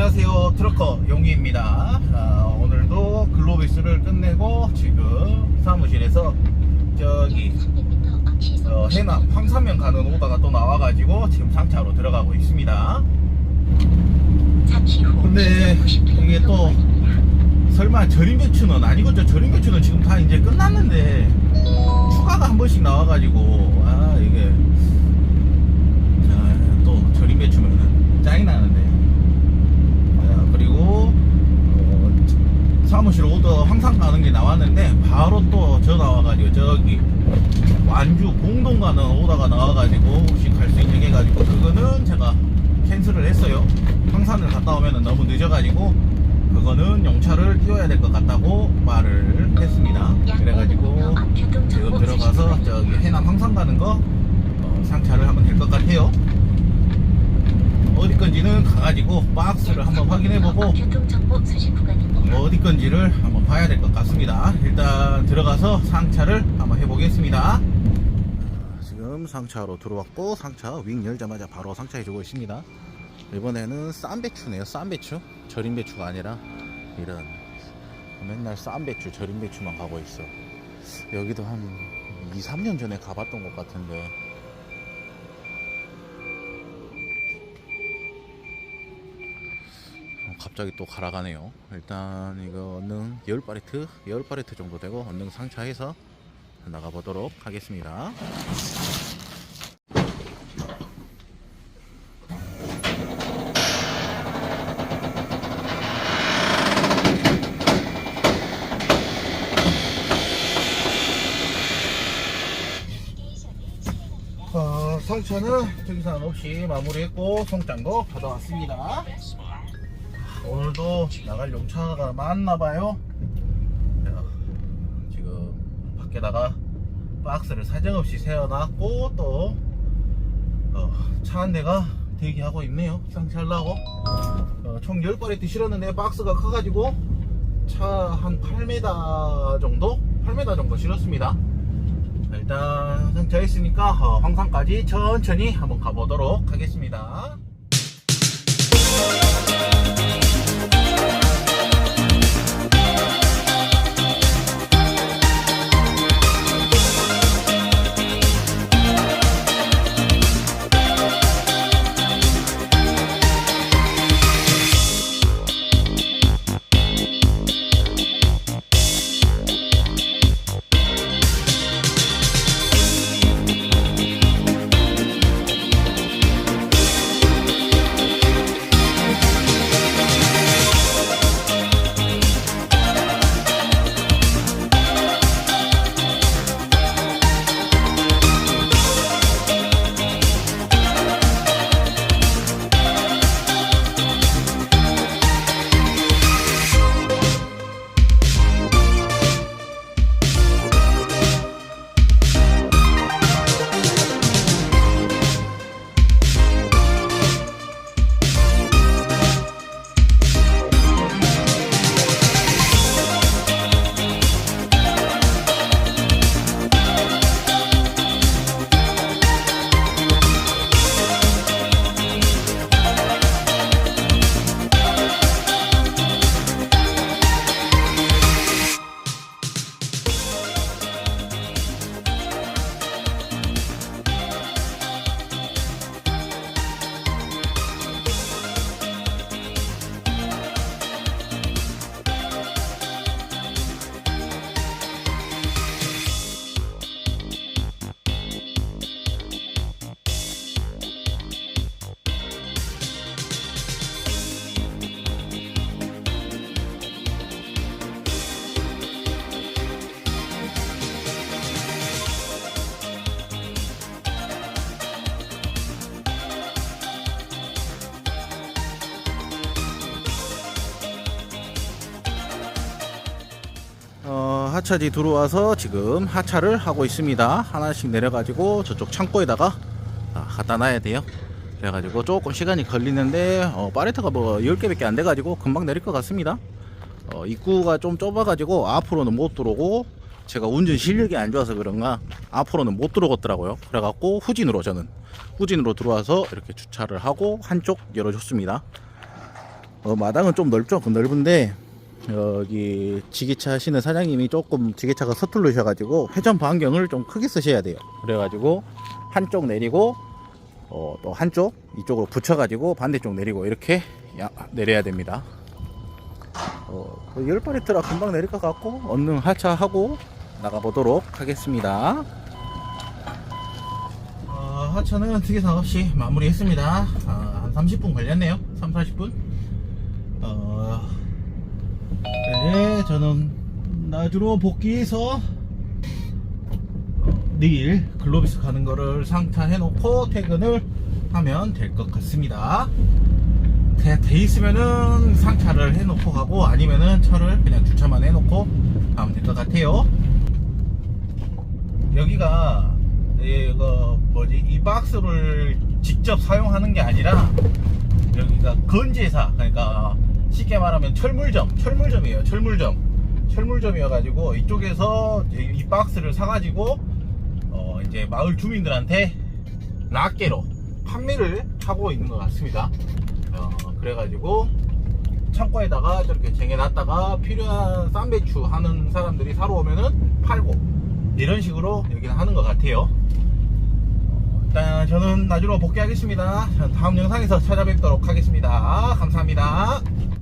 안녕하세요. 트럭커 용기입니다. 아, 오늘도 글로비스를 끝내고 지금 사무실에서 저기 어, 해남 황사면 가는 오다가 또 나와가지고 지금 상차로 들어가고 있습니다. 근데 이게 또 설마 절임 배추는 아니겠죠 절임 배추는 지금 다 이제 끝났는데 추가가 한 번씩 나와가지고 아 이게 자, 또 절임 배추면은 짱이 나는데 자, 그리고 어, 사무실 오더 항상 가는 게 나왔는데 바로 또 전화 와가지고 저기 완주 공동 가는 오다가 나와가지고 혹시 갈 수 있는 해가지고 그거는 제가 캔슬을 했어요. 황산을 갔다 오면은 너무 늦어가지고 그거는 용차를 띄워야 될 것 같다고 말을 했습니다. 그래가지고 지금 들어가서 저기 해남 황산 가는 거 어, 상차를 하면 될 것 같아요. 어디 건지는 가가지고 박스를 한번 확인해보고 교통정보 수신 구간입니다. 어디 건지를 한번 봐야 될 것 같습니다. 일단 들어가서 상차를 한번 해보겠습니다. 지금 상차로 들어왔고 상차 윙 열자마자 바로 상차해주고 있습니다. 이번에는 쌈 배추네요. 쌈 배추. 절임 배추가 아니라 이런 맨날 쌈 배추, 절임 배추만 가고 있어. 여기도 한 2, 3년 전에 가봤던 것 같은데 갑자기 또 갈아가네요. 일단 이거는 10파레트, 10파레트 정도 되고 언능 상차해서 나가보도록 하겠습니다. 어, 상차는 특이사항 없이 마무리했고 송장도 받아왔습니다. 오늘도 나갈 용차가 많나봐요. 지금 밖에다가 박스를 사정없이 세워놨고 또 차 한 대가 대기하고 있네요. 상차하려고. 어, 총 10발에 실었는데 박스가 커가지고 차 한 8m 정도? 8m 정도 실었습니다. 일단 상차했으니까 어, 황산까지 천천히 한번 가보도록 하겠습니다. 하차지 들어와서 지금 하차를 하고 있습니다. 하나씩 내려가지고 저쪽 창고에다가 아, 갖다 놔야 돼요. 그래가지고 조금 시간이 걸리는데 어, 파레트가 뭐 10개밖에 안 돼가지고 금방 내릴 것 같습니다. 어, 입구가 좀 좁아가지고 앞으로는 못 들어오고 제가 운전 실력이 안 좋아서 그런가 앞으로는 못 들어오겠더라고요. 그래갖고 후진으로 저는 후진으로 들어와서 이렇게 주차를 하고 한쪽 열어줬습니다. 어, 마당은 좀 넓죠? 그 넓은데 여기 지게차 하시는 사장님이 조금 지게차가 서툴르셔가지고 회전 반경을 좀 크게 쓰셔야 돼요. 그래가지고 한쪽 내리고 어, 또 한쪽 이쪽으로 붙여가지고 반대쪽 내리고 이렇게 야- 내려야 됩니다. 어, 그 열발이 트럭 금방 내릴 것 같고 얼른 하차하고 나가보도록 하겠습니다. 어, 하차는 특이사항 없이 마무리했습니다. 아, 한 30분 걸렸네요. 3, 40분. 어, 네, 저는 나주로 복귀해서 어, 내일 글로비스 가는 거를 상차해 놓고 퇴근을 하면 될 것 같습니다. 돼, 돼 있으면은 상차를 해 놓고 가고 아니면은 차를 그냥 주차만 해 놓고 가면 될 것 같아요. 여기가 이거 뭐지 이 박스를 직접 사용하는 게 아니라 여기가 건지회사 그러니까 쉽게 말하면 철물점 철물점이에요 철물점. 철물점이어 가지고 이쪽에서 이- 이 박스를 사가지고 어 이제 마을 주민들한테 낱개로 판매를 하고 있는 것 같습니다. 어 그래가지고 창고에다가 저렇게 쟁여놨다가 필요한 쌈 배추 하는 사람들이 사러 오면은 팔고 이런 식으로 여기는 하는 것 같아요. 일단 저는 나주로 복귀하겠습니다. 다음 영상에서 찾아뵙도록 하겠습니다. 감사합니다